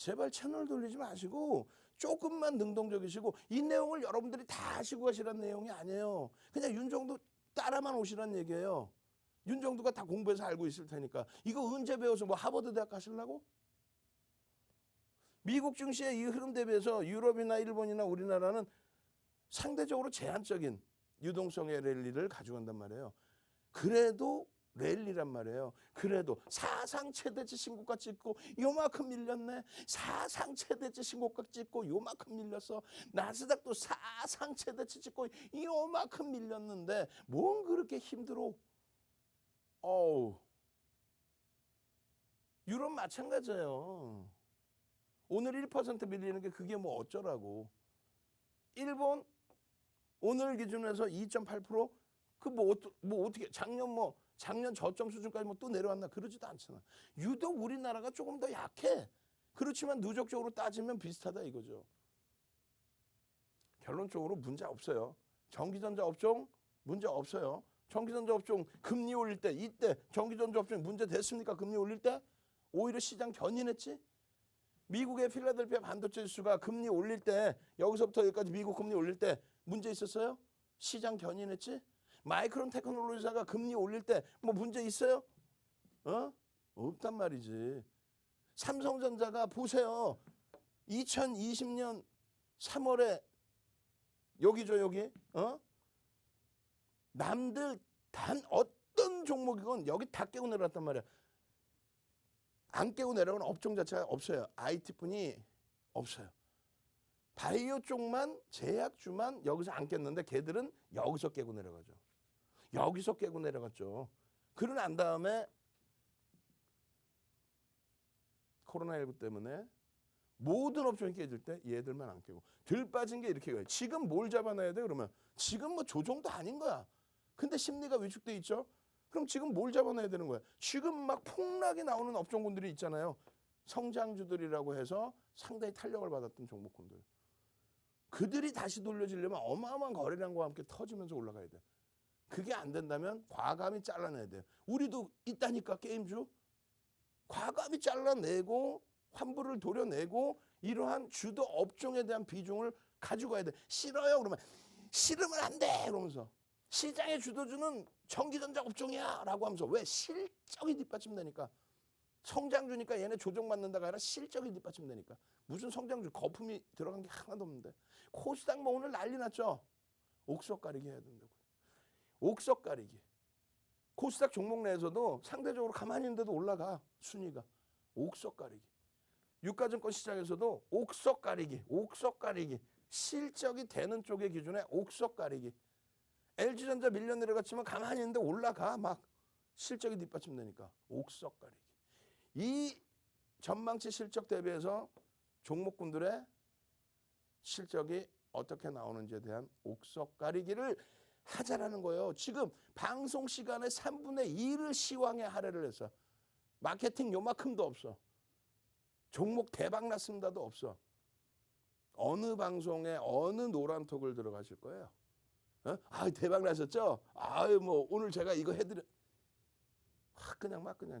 제발 채널 돌리지 마시고 조금만 능동적이시고 이 내용을 여러분들이 다 아시고 가시라는 내용이 아니에요. 그냥 윤정도 따라만 오시라는 얘기예요. 윤정도가 다 공부해서 알고 있을 테니까 이거 언제 배워서 뭐 하버드 대학 가실라고? 미국 증시의 이 흐름 대비해서 유럽이나 일본이나 우리나라는 상대적으로 제한적인 유동성의 랠리를 가져간단 말이에요. 그래도 랠리란 말이에요. 그래도 사상 최대치 신고가 찍고 요만큼 밀렸네. 사상 최대치 신고가 찍고 요만큼 밀렸어. 나스닥도 사상 최대치 찍고 요만큼 밀렸는데 뭔 그렇게 힘들어? 어우. 유럽 마찬가지예요. 오늘 1% 밀리는 게 그게 뭐 어쩌라고. 일본 오늘 기준에서 2.8%그 뭐뭐 어떻게 작년 뭐 작년 저점 수준까지 뭐 또 내려왔나 그러지도 않잖아. 유독 우리나라가 조금 더 약해. 그렇지만 누적적으로 따지면 비슷하다 이거죠. 결론적으로 문제 없어요. 전기전자 업종 문제 없어요. 전기전자 업종 금리 올릴 때 이때 전기전자 업종 문제 됐습니까? 금리 올릴 때 오히려 시장 견인했지. 미국의 필라델피아 반도체 지수가 금리 올릴 때 여기서부터 여기까지 미국 금리 올릴 때 문제 있었어요? 시장 견인했지? 마이크론 테크놀로지사가 금리 올릴 때 뭐 문제 있어요? 어? 없단 말이지. 삼성전자가 보세요. 2020년 3월에 여기죠 여기 어? 남들 단 어떤 종목이건 여기 다 깨고 내려왔단 말이야. 안 깨고 내려오는 업종 자체가 없어요. IT뿐이 없어요. 바이오 쪽만 제약주만 여기서 안 깼는데 걔들은 여기서 깨고 내려가죠. 여기서 깨고 내려갔죠. 그러고 난 다음에 코로나19 때문에 모든 업종이 깨질 때 얘들만 안 깨고 들 빠진 게 이렇게 가요. 지금 뭘 잡아놔야 돼 그러면 지금 뭐 조정도 아닌 거야. 근데 심리가 위축돼 있죠. 그럼 지금 뭘 잡아놔야 되는 거야? 지금 막 폭락이 나오는 업종군들이 있잖아요. 성장주들이라고 해서 상당히 탄력을 받았던 종목군들. 그들이 다시 돌려지려면 어마어마한 거래량과 함께 터지면서 올라가야 돼. 그게 안 된다면 과감히 잘라내야 돼. 우리도 있다니까 게임주. 과감히 잘라내고 환불을 도려내고 이러한 주도 업종에 대한 비중을 가지고 가야 돼. 싫어요 그러면 싫으면 안 돼. 그러면서 시장의 주도주는 전기전자 업종이야 라고 하면서 왜 실적이 뒷받침되니까 성장주니까 얘네 조정받는다가 아니라 실적이 뒷받침되니까 무슨 성장주 거품이 들어간 게 하나도 없는데 코스닥 뭐 오늘 난리 났죠. 옥석 가리기 해야 된다고요. 옥석 가리기. 코스닥 종목 내에서도 상대적으로 가만히 있는데도 올라가 순위가 옥석 가리기. 유가증권 시장에서도 옥석 가리기, 옥석 가리기. 실적이 되는 쪽의 기준에 옥석 가리기. LG전자 밀려 내려갔지만 가만히 있는데 올라가 막 실적이 뒷받침되니까 옥석 가리기. 이 전망치 실적 대비해서 종목군들의 실적이 어떻게 나오는지에 대한 옥석 가리기를 하자라는 거예요. 지금 방송 시간의 3분의 2를 시황에 할애를 해서 마케팅 요만큼도 없어. 종목 대박 났습니다도 없어. 어느 방송에 어느 노란톡을 들어가실 거예요. 어? 아 대박 나셨죠? 아유 뭐 오늘 제가 이거 해드려. 확 그냥 막 그냥